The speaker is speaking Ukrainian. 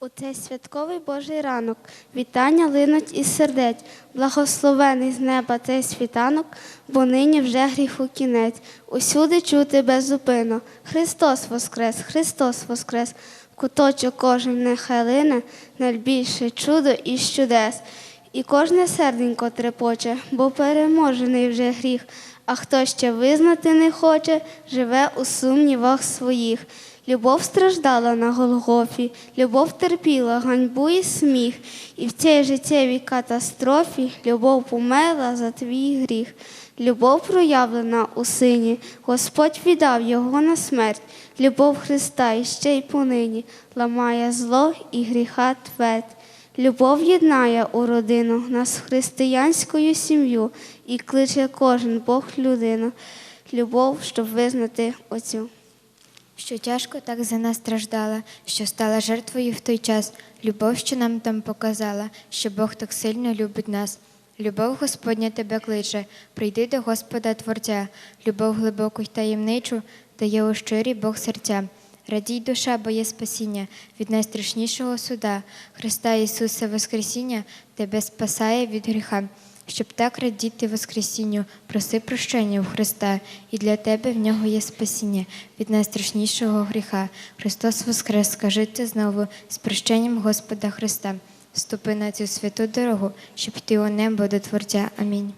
У цей святковий Божий ранок вітання линуть із сердець, благословений з неба цей світанок, бо нині вже гріху кінець. Усюди чути беззупинно. Христос воскрес, Христос воскрес, куточок кожен нехай лине, найбільше чудо із чудес. І кожне серденько трепоче, бо переможений вже гріх. А хто ще визнати не хоче, живе у сумнівах своїх. Любов страждала на Голгофі, любов терпіла ганьбу і сміх, і в цій життєвій катастрофі любов померла за твій гріх. Любов проявлена у сині, Господь віддав його на смерть. Любов Христа іще й понині ламає зло і гріха твердь. Любов єднає у родину нас християнською сім'ю і кличе кожен Бог людину. Любов, щоб визнати оцю. Що тяжко так за нас страждала, що стала жертвою в той час, любов, що нам там показала, що Бог так сильно любить нас. Любов Господня тебе кличе, прийди до Господа Творця, любов глибоку й таємничу дає у щирі Бог серця. Радій душа, бо є спасіння від найстрашнішого суда. Христа Ісуса Воскресіння тебе спасає від гріха. Щоб так радіти Воскресінню, проси прощення у Христа, і для тебе в нього є спасіння від найстрашнішого гріха. Христос Воскрес, скажи ти знову з прощенням Господа Христа. Ступи на цю святу дорогу, щоб ти у небо до Творця. Амінь.